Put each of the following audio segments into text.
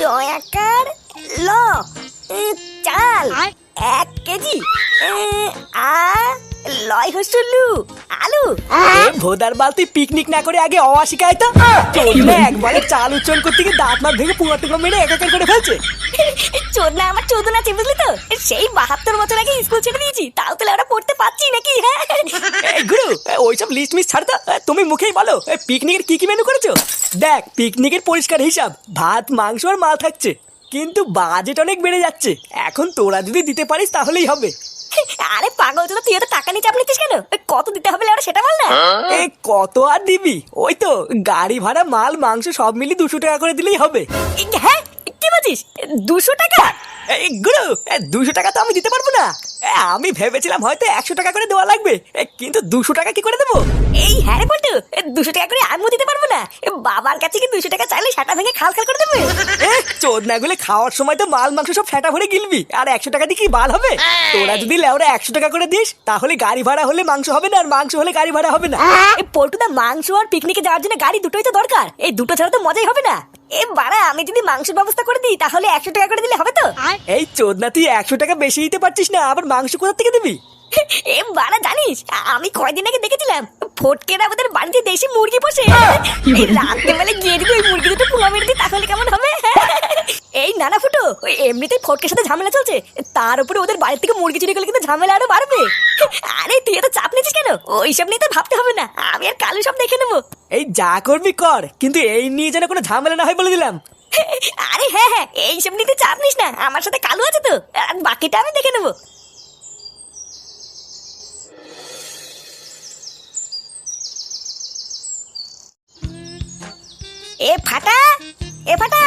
চয়াকার ল চাল। এক কেজি লয় হসুলু আলু। ভোদার বালতি পিকনিক না করে আগে অওয়া শিখায় তো চোদনা একবারে চাল উচ্চারণ করতে গিয়ে দাঁত মাত ভেঙে টুঙ্গা মেরে একাকার করে ফেলছে। চোদনা আমার চোদন আছে বুঝলি তো? সেই বাহাত্তর বছর আগে স্কুল ছেড়ে দিয়েছি তাও তাহলে পড়তে পারছি নাকি? হ্যাঁ গুরু ওইসব লিস্ট মিস ছাড় তুমি মুখেই বলো পিকনিকের কি কি মেনু করেছ? দেখ পিকনিকের পরিষ্কার হিসাব ভাত মাংস আর মাল থাকছে। কিন্তু বাজেট অনেক বেড়ে যাচ্ছে। এখন তোরা যদি দিতে পারিস তাহলেই হবে। আরে পাগল তো তুই তো টাকা নিয়ে চাপ নিতিস কেন? কত দিতে হবে ওরা সেটা বল না। এ কত আর দিবি? ওই তো গাড়ি ভাড়া মাল মাংস সব মিলিয়ে দুশো টাকা করে দিলেই হবে। হ্যাঁ কি বলছিস? দুশো টাকা? এই গুরু দুশো টাকা তো আমি দিতে পারব না। আমি ভেবেছিলাম হয়তো একশো টাকা করে দেওয়া লাগবে। কিন্তু দুশো টাকা কি করে দেবো? এই হ্যাঁ পল্টু দুশো টাকা করে আমিও দিতে পারব না। এ, বাবার কাছে কি দুশো টাকা চাইলে সাটা খাল খাল করে দেবে? চোদনাগুলো খাওয়ার সময় তো মাল মাংস সব ফেটা ভরে গিলবি। আর একশো টাকা দিয়ে কি বাল হবে? তোরা যদি লেওরা একশো টাকা করে দিস তাহলে গাড়ি ভাড়া হলে মাংস হবে না আর মাংস হলে গাড়ি ভাড়া হবে না। এই পল্টুদা মাংস আর পিকনিকে যাওয়ার জন্য গাড়ি দুটোই তো দরকার। এই দুটো ছাড়া তো মজাই হবে না। এ বাড়া আমি যদি মাংসের ব্যবস্থা করে দিই তাহলে একশো টাকা করে দিলে হবে তো? এই চোদনা তুই একশো টাকা বেশি দিতে পারছিস না আবার মাংস কোথা থেকে দিবি? এ বাড়া জানিস আমি কয়দিন আগে দেখেছিলাম ফটকের আমাদের বাড়িতে দেশি মুরগি বসে এই রাত্রে বেলা গিয়ে যদি ওই মুরগি দুটো পুঙা মেরে দিই তাহলে কেমন হবে? এই নানা ফুটো এমনিতেই ফটকের সাথে ঝামেলা চলছে তার উপরে ওদের বাড়ি থেকে মুরগি চুরি করলে কিন্তু ঝামেলা আরও বাড়বে। আরে তুই এত চাপ নিচ্ছিস কেন? ওইসব নিয়ে তো ভাবতে হবে না আমি আর কালু সব দেখে নেব। এই যা করবি কর কিন্তু এই নিয়ে যেন কোনো ঝামেলা না হয় বলে দিলাম। আরে হ্যাঁ হ্যাঁ এইসব নিতে চাপ নিস না আমার সাথে কালু আছে তো বাকিটা আমি দেখে নেব। এ ফাটা এ ফাটা।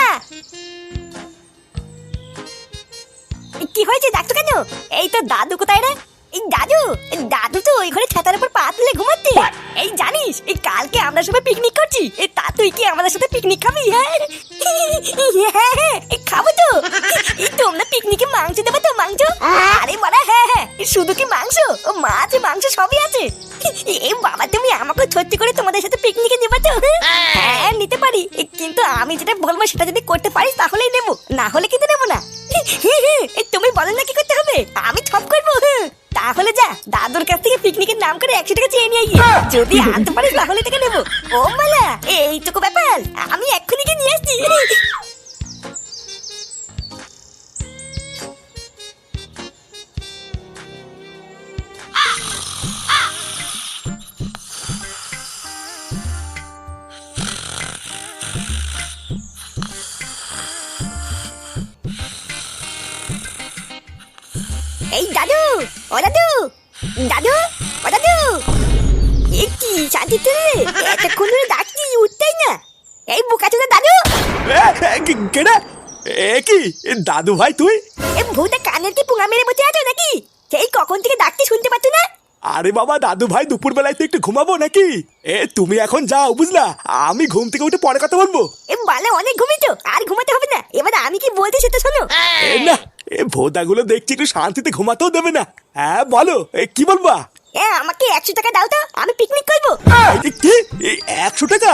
কি হয়েছে ডাকতো কেন? এই তো দাদু কোথায় রে? এই দাদু দাদু তো ওই ঘরে ছাতার উপর পা তুলে ঘুমাচ্ছে। এই জানিস এই কালকে আমরা সবাই পিকনিক করছি। তা তুই কি আমাদের সাথে পিকনিক খাবি? হ্যাঁ। হ্যাঁ হ্যাঁ খাব তো। এই তোমরা পিকনিকে মাংস দেবে তো মাংস? আরে বলা হ্যাঁ হ্যাঁ শুধু কি মাংস? ও মাছ মাংস সবই আছে। বাবা, তুমি আমাকে করে তোমাদের সাথে পিকনিকে তো হ্যাঁ নিতে পারি। কিন্তু আমি যেটা বলব, সেটা যদি করতে পারিস, তাহলেই নেব। না হলে কিন্তু নেব না। তুমি বলো না কি করতে হবে? আমি সব করব। তাহলে যা, দাদুর কাছ থেকে পিকনিকের নাম করে একশো টাকা চেয়ে নিয়ে গিয়ে যদি আনতে পারিস, তাহলে নেব। ও মালা, এইটুকু ব্যাপার। আমি এক্ষুনি নিয়ে আসছি। ও দাদু দাদু ও দাদু এ কি শান্তি তুই এতক্ষণ ধরে ডাকছি উঠতেই না এই বোকা চোদা দাদু কেডা এ কি দাদু ভাই তুই এ ভূতে কানের কি পুঙা মেরে বসে আছো নাকি সেই কখন থেকে ডাকতে শুনতে পাচ্ছ না আরে বাবা দাদু ভাই দুপুর বেলায় তো একটু ঘুমাবো নাকি এ তুমি এখন যাও বুঝলা আমি ঘুম থেকে উঠে পরে কথা বলব এ বালে অনেক ঘুমিয়েছো আর ঘুমাতে হবে না এবার আমি কি বলছি সেটা শোনো না এ ভোদাগুলো দেখছি একটু শান্তিতে ঘুমাতেও দেবে না। হ্যাঁ বলো এ কি বলবা? আমাকে একশো টাকা দাও তো আমি পিকনিক করব। কি? একশো টাকা?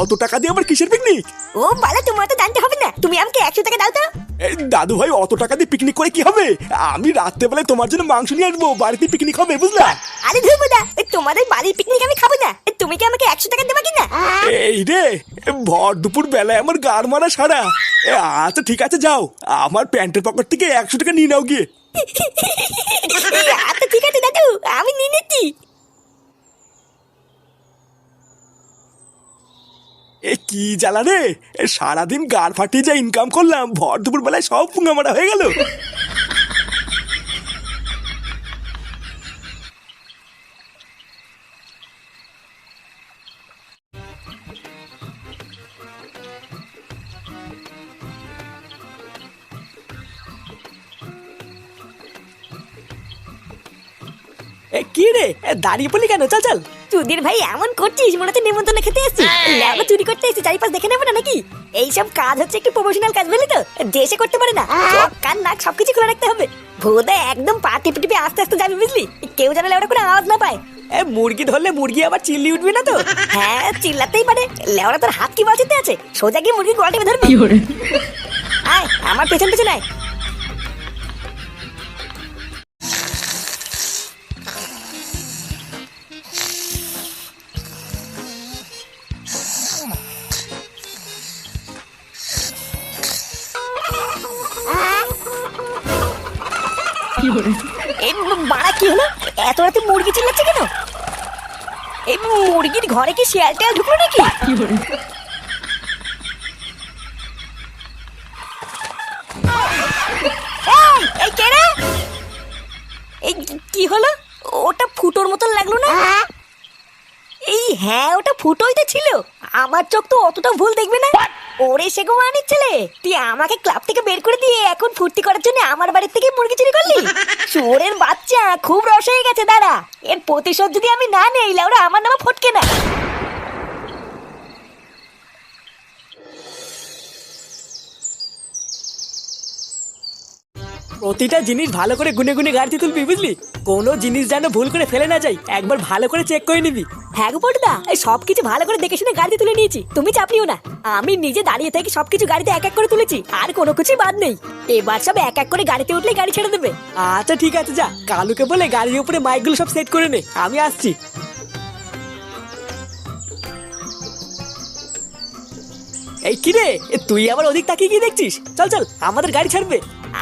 অত টাকা দিয়ে আবার কিসের পিকনিক ও বালা তোমার তো জানতে হবে না তুমি আমাকে একশো টাকা দাও তো। দাদু ভাই অত টাকা দিয়ে পিকনিক করে কি হবে? আমি রাত্রেবেলায় তোমার জন্য মাংস নিয়ে আসব বাড়িতে পিকনিক হবে বুঝলা? আরে ধরবো না তোমাদের বাড়ির পিকনিক আমি খাব না তুমি কি আমাকে একশো টাকা দেবা কিনা? এই রে ভর দুপুর বেলায় আমার গার মারা সারা। আচ্ছা ঠিক আছে যাও। আমার প্যান্টের পকেট থেকে একশো টাকা নিয়ে নাও গিয়ে। আচ্ছা ঠিক আছে, দাদু, আমি নিয়ে নিচ্ছি। এ কি জ্বালা রে? সারাদিন গাড় ফাটিয়ে যা ইনকাম করলাম, ভর দুপুর বেলায় সব পুঙ্গামারা হয়ে গেল। দাঁড়িয়ে পড়লি কেন? চল চল। চুদির ভাই এমন করছিস? মনে হচ্ছে নিমন্ত্রণ খেতে এসেছি। ল্যাবা চুরি করতে এসেছি চারিপাশ দেখে নেব না নাকি? এইসব কাজ হচ্ছে একটু প্রফেশনাল কাজ বুঝলি তো? সে করতে পারে না কান নাক সবকিছু খুলে রাখতে হবে। ভোদা একদম পা টিপে টিপে আস্তে আস্তে যাবি বুঝলি? কেউ যেন লেওড়া কোনো আওয়াজ না পায়। এ মুরগি ধরলে মুরগি আবার চিল্লি উঠবে না তো? হ্যাঁ চিল্লাতেই পারে। লেওড়া তোর হাত কি বাঁচিতে আছে? সোজা গিয়ে মুরগি গোয়াল টিপে ধরবি আয় আমার পেছন পেছন আয়। বাড়া কি হলো? এত রাতে মুরগি চিল্লাচ্ছে কেন? এই মুরগির ঘরে কি শিয়াল টেয়াল ঢুকলো নাকি? এই, এই কে রে? এই কি হলো? ওটা ফুটোর মতন লাগল না? এই হ্যাঁ ওটা ফুটোই তো ছিল। আমার চোখ তো অতটা ভুল দেখবে না। ওরে সে মানির ছেলে তুই আমাকে ক্লাব থেকে বের করে দিয়ে এখন ফুর্তি করার জন্য আমার বাড়ির থেকে মুরগি চুরি করলি? চোরের বাচ্চা খুব রস হয়ে গেছে দাঁড়া। এর প্রতিশোধ যদি আমি না নেই লাউরা আমার নামে ফটকে না। প্রতিটা জিনিস ভালো করে গুনে গুনে গাড়িতে তুলবি বুঝলি? কোনো জিনিস যেন ভুল করে ফেলে না যাই একবার ভালো করে চেক করে নিবি। হ্যাঁ পটুদা এই সবকিছু ভালো করে দেখে শুনে গাড়িতে তুলে নিয়েছি তুমি চাপ নিও না। আমি নিজে দাঁড়িয়ে থেকে সবকিছু গাড়িতে এক এক করে তুলেছি আর কোনো কিছুই বাদ নেই। এবার সব এক এক করে গাড়িতে উঠলে গাড়ি ছেড়ে দেবে। আচ্ছা ঠিক আছে যা। কালুকে বলে গাড়ির উপরে মাইকগুলো সব সেট করে নে আমি আসছি। এই কিরে তুই আবার ওদিক তাকিয়ে কি দেখছিস? চল চল আমাদের গাড়ি ছাড়বে।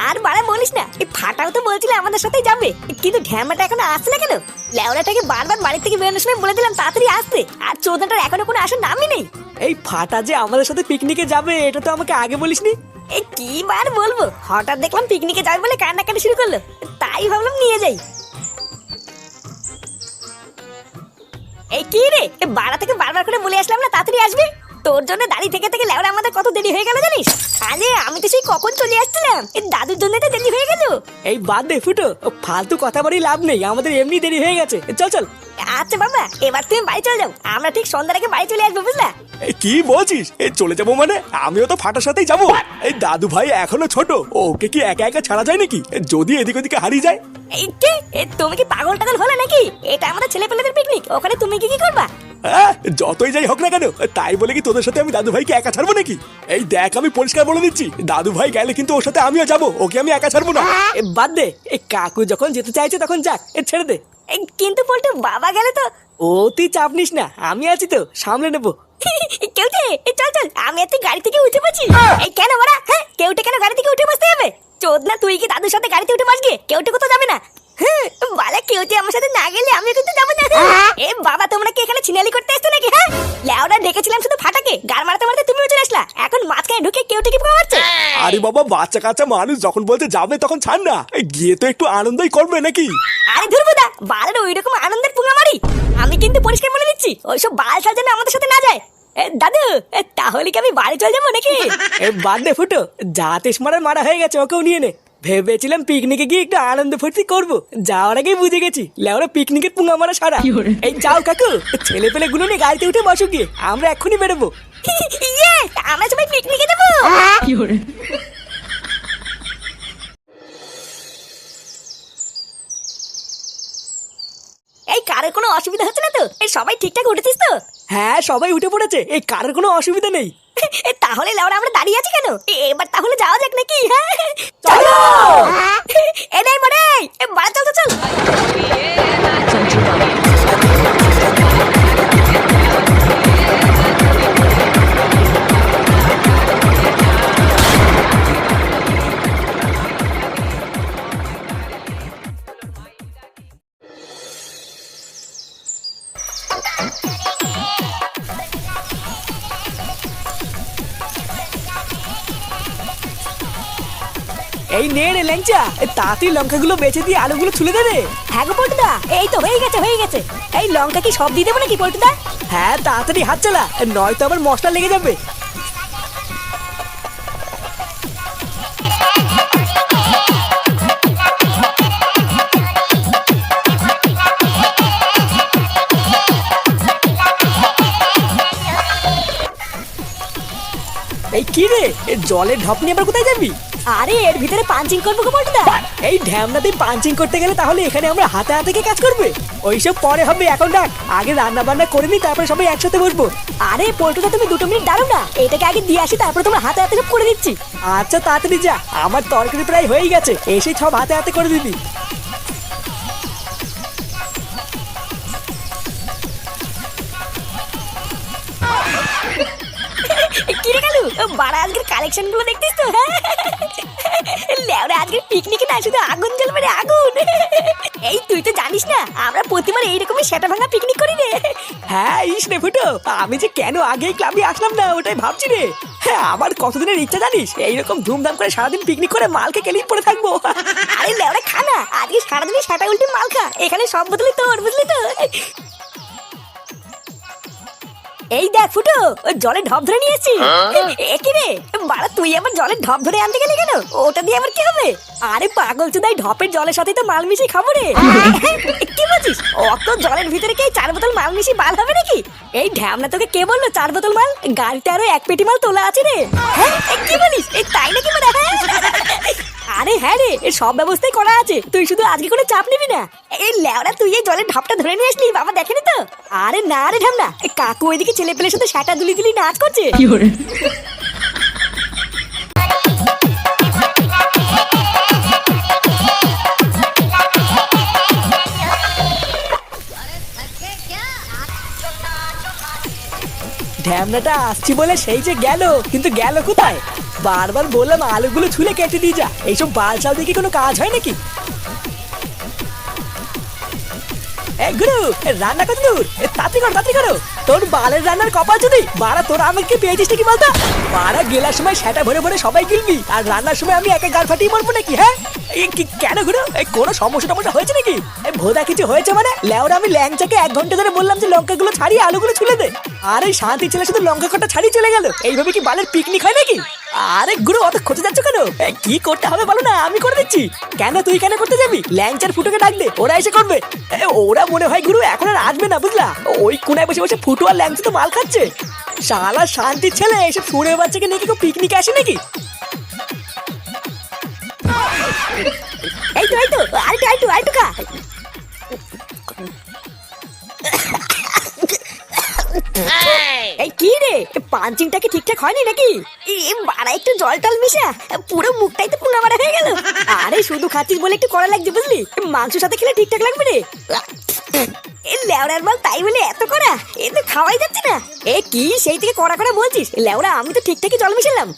আর বাড়া বলিস না এই ফাটাও তো বলছিল আমাদের সাথেই যাবে। কিন্তু ঢ্যামাটা এখনও আসছে না কেন? লেওড়াটাকে বারবার বাড়ি থেকে বেরোনোর সময় বলে দিলাম তাড়াতাড়ি আসতে। আর চোদনাটার এখনও কোনো আসার নামই নেই। এই ফাটা যে আমাদের সাথে পিকনিকে যাবে এটা তো আমাকে আগে বলিসনি? এই কি বার বলব? হঠাৎ দেখলাম পিকনিকে যাবে বলে কান্নাকাটি শুরু করল। তাই ভাবলাম নিয়ে যাই। এই কি রে? বাড়া থেকে বারবার করে বলে আসলাম না তাড়াতাড়ি আসবি? তোর জন্য দাঁড়িয়ে থেকে থেকে লেওড়া আমাদের কত দেরি হয়ে গেল জানিস? আরে আমি তো সেই কখন চলে আসছিলাম। এই দাদুর জন্য তো দেরি হয়ে গেল। এই বাদ দে ফুটো। ও ফালতু কথা বলেই লাভ নেই আমাদের এমনি দেরি হয়ে গেছে। চল চল। আচ্ছা বাবা এবার তুমি বাড়ি চলে যাও। আমরা ঠিক সন্ধ্যার আগে বাড়ি চলে আসব বুঝলা? কি বলছিস? এই চলে যাব মানে? আমিও তো ফাটার সাথেই যাব। এই দাদু ভাই এখনও ছোট। ওকে কি একা একা ছাড়া যায় নাকি? যদি এদিক ওদিকে হারিয়ে যায়। এই কে? তুমি কি পাগল টাগল হলো নাকি? এটা আমাদের ছেলে পেলেদের পিকনিক ওখানে তুমি কি কি করবা? হ্যাঁ যতই যাই হোক না কেন তাই বলে কি তোদের সাথে আমি দাদু ভাইকে একা ছাড়বো নাকি? এই দেখ আমি পরিষ্কার বলে দিচ্ছি দাদু ভাই গেলে কিন্তু ওর সাথে আমিও যাব ওকে আমি একা ছাড়বো না। এ বাদ দে এই কাকু যখন যেতে চাইছে তখন যাক এ ছেড়ে দে। এই, কিন্তু পল্টু বাবা গেলে তো ও তুই চাপ নিস না আমি আছি তো সামলে নেব। কেউটে এই চল চল আমি এত গাড়ি থেকে উঠে বসি এই কেন বড়া? হ্যাঁ কেউটে কেন গাড়ি থেকে উঠে বসতে হবে চোদ না তুই কি দাদুর সাথে গাড়িতে উঠে বসগে কেউটে কোথাও যাবে না। বালা কেউটে আমার সাথে না গেলে আমি কিন্তু যাব না। এ বাবা তোমরা কি এখানে ছিনালি করতে এসছো নাকি হ্যাঁ? লেওরা ডেকেছিলাম শুধু ফাটাকে গার মারতে মারতে তুমিও চলে আসলা। এখন মাঝখানে ঢুকে কেউটে কি পোকা মারছে। আরে বাবা বাচ্চা কাচ্চা মানুষ যখন বলতে যাবে তখন ছাড় না। গিয়ে তো একটু আনন্দই করবে নাকি? আরে ধরবুদা বালের ওই রকম আনন্দের পুঙা মারি। আমি কিন্তু পরিষ্কার বলে দিচ্ছি ওইসব বাল সাল যেন আমাদের সাথে না যায়। দাদু তাহলে কি আমি বাড়ি চলে যাব নাকি? বাদ দে ফুটো যা তেস মারার মারা হয়ে গেছে ওকেও নিয়ে নে। ভেবেছিলাম পিকনিকে গিয়ে একটু আনন্দ ফুর্তি করব। যাওয়ার আগেই বুঝে গেছি লেওরা পিকনিকের পুঙ্গা মারা সারা। এই যাও কাকু ছেলে পেলে গুলো নিয়ে গাড়িতে উঠে বসো গিয়ে আমরা এক্ষুনি বেরোবো। আমরা সবাই পিকনিকে যাব। এই কারের কোনো অসুবিধা হচ্ছে না তো? এই সবাই ঠিকঠাক উঠেছিস তো? হ্যাঁ সবাই উঠে পড়েছে এই কারোর কোনো অসুবিধা নেই। তাহলে লাউরা আমরা দাঁড়িয়ে আছি কেন? এবার তাহলে যাওয়া যাক নাকি? হ্যাঁ চলো! এ নাই মনে এ বাড়া চল তো চল। ল্যাংচা তাড়াতাড়ি লঙ্কাগুলো বেঁচে দিয়ে আলুগুলো ছুলে দে রে হ্যাঁ গো পল্টুদা এই তো হয়ে গেছে হয়ে গেছে। এই লঙ্কা কি সব দিয়ে দেবো নাকি পল্টুদা? হ্যাঁ তাড়াতাড়ি হাত চালা নয়তো আবার মশলা লেগে যাবে। এই কি রে জলের ঢপ নিয়ে আবার কোথায় যাবি? আরে এর ভিতরে পাঞ্চিং করব গো এই ঢ্যামনাতে পাঞ্চিং করতে গেলে তাহলে এখানে আমরা হাতে হাতে কে কাজ করবে? ওইসব পরে হবে এখন ডাক আগে রান্না বান্না করে নি তারপরে সবাই একসাথে বসবো। আরে পল্টুদা তুমি দুটো মিনিট দাঁড়ো না। এটাকে আগে দিয়ে আসি তারপরে তোমার হাতে হাতে সব করে দিচ্ছি। আচ্ছা তাড়াতাড়ি যা। আমার তরকারি প্রায় হয়ে গেছে। এসে সব হাতে হাতে করে দিবি। কিরে কালু? বাড়া আজকের কালেকশনগুলো দেখতিস তো? লেওরা আজকের পিকনিকে না শুধু আগুন জ্বলবে রে আগুন। এই তুই তো জানিস না আমরা প্রতিবার এইরকমই সেটা ভাঙা পিকনিক করি রে। হ্যাঁ ইস রে ফুটো আমি যে কেন আগেই ক্লাবে আসলাম না ওটাই ভাবছি রে। হ্যাঁ আমার কতদিনের ইচ্ছা জানিস? এইরকম ধুমধাম করে সারাদিন পিকনিক করে মালকে কেলিয়ে পড়ে থাকব। আরে লেওরা খা না আজকে সারাদিনই সেটা উল্টে মাল খা এখানে সব বদলে তোর বুঝলি তো? এই দেখ ফুটো ওই জলে ঢপ ধরে নিয়েছি। এ কি রে? বাড়া তুই আবার জলে ঢপ ধরে আনতে গেলি কেন? ওটা দিয়ে আমার কি হবে? আরে পাগল চুদাই ঢপের জলের সাথে তো মাল মিশিয়ে খাব রে। কি বলছিস? অত জলের ভিতরে কি চার বোতল মাল মিশিয়ে মাল হবে নাকি? এই ঢ্যামনা তোকে কে বলল চার বোতল মাল? গাড়িতে আরও এক পেটি মাল তোলা আছে রে। হ্যাঁ কি বলিস? এই তাই নাকি মানে আরে হ্যাঁ রে এর সব ব্যবস্থাই করা আছে। তুই শুধু আজকে কোনো চাপ নিবি না। এই লেওরা তুই এই জলের ঢাপটা ধরে নিয়ে আসলি বাবা দেখেনি তো? আরে না রে ঢামনা কাকু ওইদিকে ছেলে পেলের সাথে সাটা দুলি দুলি নাচ করছে। কি ঢ্যামনাটা আসছি বলে সেই যে গেল কিন্তু গেল কোথায়? বারবার বললাম আলুগুলো ছুলে কেটে দিয়ে যা। এইসব বালচাল দিয়ে কি কোনো কাজ হয় নাকি? গুরু রান্না কত দূর? করো তোর বালের রান্নার কপাল যদি তোরা আমাকে পেয়েছিস গেলার সময় সেটা ভরে ভরে সবাই গিলবি, আর রান্নার সময় আমি একা গাল ফাটিয়ে মরবো নাকি হ্যাঁ? কেন গুরু? কোনো সমস্যা টমস্যা হয়েছে নাকি? ভোদা, কিছু হয়েছে মানে? লেওরা, আমি ল্যাংচাকে এক ঘণ্টা ধরে বললাম যে লঙ্কাগুলো ছাড়িয়ে আলুগুলো ছুলে দে। আরে শান্তি ছেলে, শুধু লঙ্কা কটা ছাড়িয়ে চলে গেল। এইভাবে কি বালের পিকনিক হয় নাকি? আরে গুরু, অত খোঁজে যাচ্ছ কেন? কি করতে হবে বলো না, আমি করে দিচ্ছি। কেন তুই কেন করতে যাবি? ল্যাংচার ফুটোকে ডাক দে ওরা এসে করবে। ওরা মনে হয় গুরু, এখন আর আসবে না, বুঝলা? ওই কোনায় বসে বসে ফুটো আর ল্যাংচা তো মাল খাচ্ছে। শালা শান্তির ছেলে, এসব শুনে বাচ্চাকে নিয়ে কি পিকনিকে আসে নাকি? এই তো এই তো, আরেকটু আরেকটু আরেকটু খা। এই কি রে? পাঞ্চিংটা কি ঠিকঠাক হয়নি নাকি? এই বাড়া একটু জল টল মিশা। পুরো মুখটাই তো পুনা মারা হয়ে গেল। আরে শুধু খাচ্ছিস বলে একটু করা লাগছে বুঝলি? মাংসের সাথে খেলে ঠিকঠাক লাগবে রে। লেওড়ার মাল তাই বলে এত করা এ তো খাওয়াই যাচ্ছে না। এ কি সেই থেকে করা করা বলছিস? লেওড়া আমি তো ঠিকঠাকই জল মিশালাম।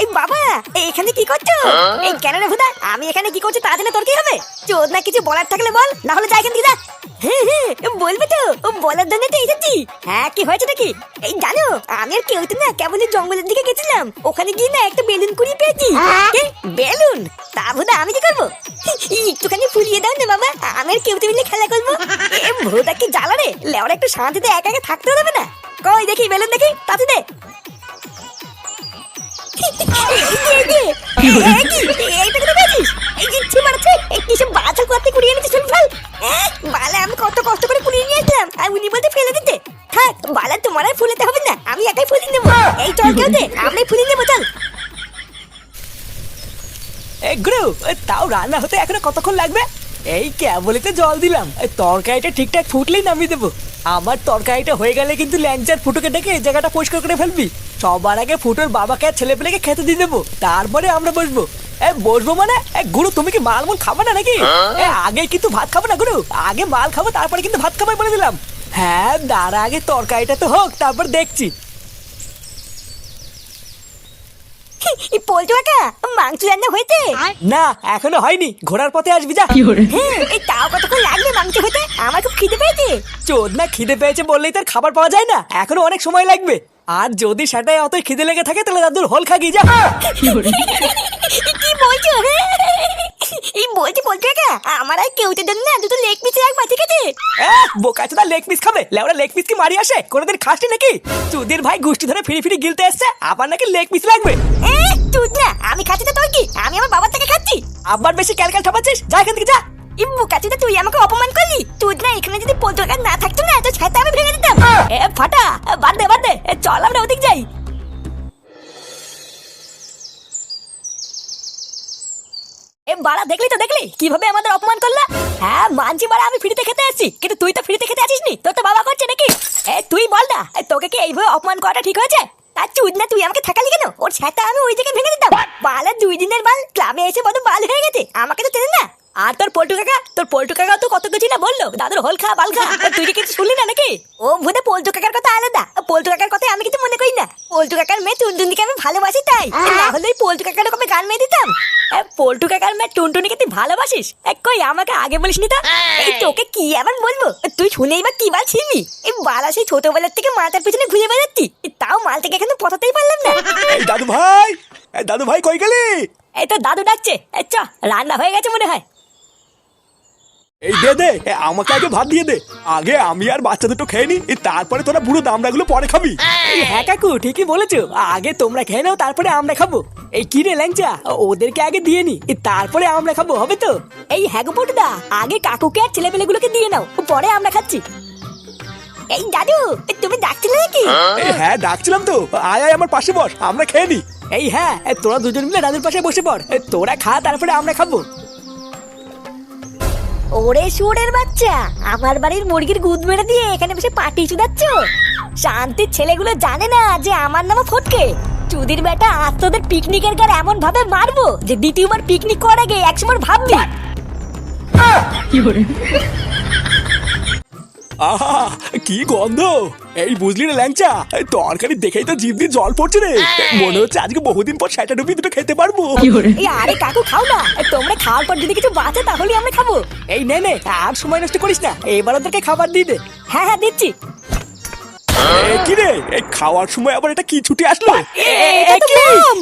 এই বাবা এখানে কি করছ? এই কেন রে ভুদা? আমি এখানে কি করছি তা জেনে তোর কি হবে? চোদ না কিছু বলার থাকলে বল না হলে যাই এখান থেকে যা। হ্যাঁ হ্যাঁ বলবে তো বলার জন্য তো এসেছি। হ্যাঁ কি হয়েছে নাকি? এই জানো আমি আর কেউ তো না কেবল এই জঙ্গলের দিকে গেছিলাম। ওখানে গিয়ে না একটা বেলুন কুড়িয়ে পেয়েছি। বেলুন? তা ভুদা আমি কি করব? একটুখানি ফুলিয়ে দাও না বাবা আমি আর কেউ মিলে খেলা করব। এ ভোদা কি জ্বালা রে? লেওরা একটু শান্তিতে একা একা থাকতে দেবে না। কই দেখি বেলুন দেখি তাতে দে। নেব তাও রান্না হতে এখনও কতক্ষণ লাগবে? এই কেবলিতে জল দিলাম। তরকারিটা ঠিকঠাক ফুটলেই নামিয়ে দেবো। আমার তরকারিটা হয়ে গেলে কিন্তু ল্যাংচার ফুটোকে ডেকে জায়গাটা পরিষ্কার করে ফেলবি। সবার আগে ফুটোর বাবাকে ছেলে পেলেকে খেতে দিয়ে দেবো। তারপরে আমরা বসবো। এ, বসবো মানে? গুরু, তুমি কি মাল মুল খাবে না নাকি? আগে কিন্তু ভাত খাব না, গুরু? আগে মাল খাব, তারপরে কিন্তু ভাত খাব বলে দিলাম। হ্যাঁ দাঁড়া, আগে তরকারিটা তো হোক, তারপর দেখছি এই পোল্টু একা মাংস রান্না হয়েছে? না এখনও হয়নি। ঘোড়ার পথে আসবি যা। হ্যাঁ, এই তাও কতক্ষণ লাগবে মাংস হতে আমার খুব খিদে পেয়েছে। চোদ না খিদে পেয়েছে বললেই তার খাবার পাওয়া যায় না। এখনও অনেক সময় লাগবে। আর যদি সেটাই অত খিদে লেগে থাকে তাহলে দাদুর হোল খাগি যা। কি বলছো? বলছি বলছো একা আমার আর কেউ তো জানে না দুটো লেগ পিস রাখবা ঠিক আছে? বোকা চোদা লেগ পিস খাবে লেওড়া লেগ পিস কি মারি আসে? কোনোদিন খাসনি নাকি? চুদির ভাই গুষ্টি ধরে ফিরি ফিরি গিলতে এসছে আবার নাকি লেগ পিস লাগবে। এ তুই না আমি খাচ্ছি তো তোর কি? আমি আমার বাবার থেকে খাচ্ছি। আবার বেশি ক্যালক্যাল ঠাপাচ্ছিস? যা এখান থেকে যা। এই বুকাচুদা তুই আমাকে অপমান করলি? তুই না এখানে যদি পদ্মকার না থাকতো না তো ছাতা আমি ভেঙে দিতাম। এ ফাটা বাদ দে বাদ দে চল আমরা ওদিক যাই। বাড়া দেখলি তো দেখলি? কীভাবে আমাদের অপমান করলা? হ্যাঁ মানছি বাড়া আমি ফ্রিতে খেতে আসছি কিন্তু তুই তো ফ্রিতে খেতে আসিস নি তোর তো বাবা করছে নাকি? এ তুই বল না। তোকে কি এইভাবে অপমান করাটা ঠিক হয়েছে? তার চুদ না তুই আমাকে থাকালি কেন? ওর ছাতা আমি ওই দিকে ভেঙে দিতাম। বালা দুই দিনের বাল ক্লাবে এসে বড় বাল হয়ে গেছে। আমাকে তো চেনে না। আর তোর পল্টু কাকা? তোর পল্টু কাকা তো কত কিছু না বলল। দাদুর হল খা বাল খা। তুই কি কিছু শুনলি না নাকি? ও ভূতে পল্টু কাকার কথা আলাদা। পল্টু কাকার কথা আমি কিছু মনে করি না। পল্টু কাকার মেয়ে টুনটুনিকে আমি ভালোবাসি তাই। না হলে ওই পল্টু কাকার ওকে গান মেয়ে দিতাম। পল্টু কাকার মেয়ে টুনটুনিকে তুই ভালোবাসিস? এ, কই আমাকে আগে বলিস নি তা? এই। তোকে কি আবার বলব? তুই শুনেই বা কি বার ছিলি? এই বালা সেই ছোটবেলার থেকে মাথার পিছনে ঘুরে বেড়াচ্ছি। তাও মাল থেকে এখানে পথাতেই পারলাম না। দাদু ভাই দাদু ভাই কই গেলি? এই তো দাদু ডাকছে। এই চ রান্না হয়ে গেছে মনে হয়। এই দে দে এ, আমাকে আগে ভাত দিয়ে দে। আগে আমি আর বাচ্চা দুটো খেয়ে নি এ, তারপরে তোরা বুড়ো দামড়াগুলো পরে খাবি। এই হ্যাঁ কাকু ঠিকই বলেছ। আগে তোমরা খেয়ে নাও তারপরে আমরা খাব। এই কি রে ল্যাংচা ওদেরকে আগে দিয়ে নি এ, তারপরে আমরা খাব হবে তো? এই হ্যাগো পটুদা আগে কাকুকে আর ছেলেপেলেগুলোকে দিয়ে নাও পরে আমরা খাচ্ছি। এই দাদু তুমি ডাকছিলে নাকি? এই, হ্যাঁ ডাকছিলাম তো। আয় আয় আমার পাশে বস আমরা খেয়ে নি। এই হ্যাঁ এ, তোরা দুজন মিলে দাদুর পাশে বসে পড়। এ, তোরা খা তারপরে আমরা খাব। ওরে শুয়োরের বাচ্চা, আমার বাড়ির মুরগির গুদ মেরে দিয়ে এখানে বসে পাটি চুদাচ্ছ শান্তির ছেলেগুলো জানে না যে আমার নামও ফটকে। চুদির বেটা আজ তোদের পিকনিকের গার এমন ভাবে মারবো যে দ্বিতীয়বার পিকনিক করার আগে একসময় ভাববি। আহা কি গন্ধ? এই বুঝলি রে ল্যাংচা তরকারি দেখেই তো জিভ দিয়ে জল পড়ছে রে। মনে হচ্ছে আজকে বহুদিন পর সেটা ডুবি দুটো খেতে পারব। এই আরে কাকু খাও না। তোমরা খাওয়ার পর যদি কিছু বাঁচে তাহলে আমরা খাব। এই নে নে আর সময় নষ্ট করিস না। এবার ওদেরকে খাবার দিয়ে দে। হ্যাঁ হ্যাঁ দিচ্ছি। কি রে? এই খাওয়ার সময় আবার এটা কি ছুটে আসলো? এটা তো মাম।